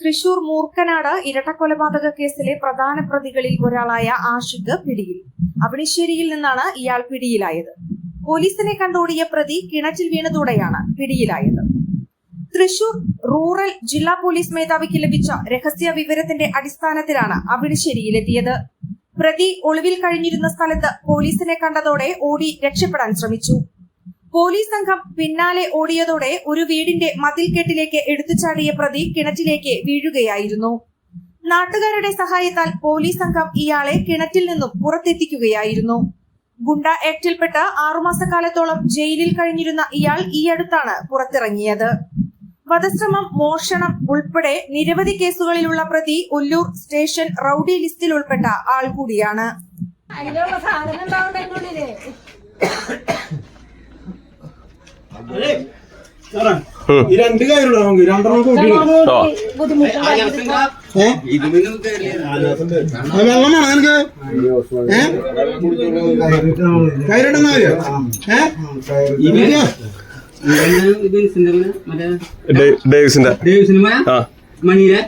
തൃശൂർ മൂർക്കനാട് ഇരട്ടക്കൊലപാതക കേസിലെ പ്രധാന പ്രതികളിൽ ഒരാളായ ആഷിഖ് പിടിയിൽ. അവിണിശ്ശേരിയിൽ നിന്നാണ് ഇയാൾ പിടിയിലായത്. പോലീസിനെ കണ്ടോടിയ പ്രതി കിണറ്റിൽ വീണതോടെയാണ് പിടിയിലായത്. തൃശൂർ റൂറൽ ജില്ലാ പോലീസ് മേധാവിക്ക് ലഭിച്ച രഹസ്യ വിവരത്തിന്റെ അടിസ്ഥാനത്തിലാണ് അവിണിശ്ശേരിയിലെത്തിയത്. പ്രതി ഒളിവിൽ കഴിഞ്ഞിരുന്ന സ്ഥലത്ത് പോലീസിനെ കണ്ടതോടെ ഓടി രക്ഷപ്പെടാൻ ശ്രമിച്ചു. പോലീസ് സംഘം പിന്നാലെ ഓടിയതോടെ ഒരു വീടിന്റെ മതിൽക്കെട്ടിലേക്ക് എടുത്തുചാടിയ പ്രതി കിണറ്റിലേക്ക് വീഴുകയായിരുന്നു. നാട്ടുകാരുടെ സഹായത്താൽ പോലീസ് സംഘം ഇയാളെ കിണറ്റിൽ നിന്നും പുറത്തെത്തിക്കുകയായിരുന്നു. ഗുണ്ട ആക്ടിൽപ്പെട്ട് ആറുമാസക്കാലത്തോളം ജയിലിൽ കഴിഞ്ഞിരുന്ന ഇയാൾ ഈ അടുത്താണ് പുറത്തിറങ്ങിയത്. വധശ്രമം മോഷണം ഉൾപ്പെടെ നിരവധി കേസുകളിലുള്ള പ്രതി ഉല്ലൂർ സ്റ്റേഷൻ റൌഡി ലിസ്റ്റിൽ ഉൾപ്പെട്ട ആൾ കൂടിയാണ്. രണ്ട് നമുക്ക് രണ്ടെണ്ണം കൂട്ടിയിടാം. ബുദ്ധിമുട്ടുണ്ടായിരുന്നു ഏ? ആ, വെള്ളം വേണം നിനക്ക്? ഏ? കയറിടുന്ന കാര്യം ഏ? ഇല്ല ഡേ- ഡേവിസിന്റെ. ആ. മണിയിലെ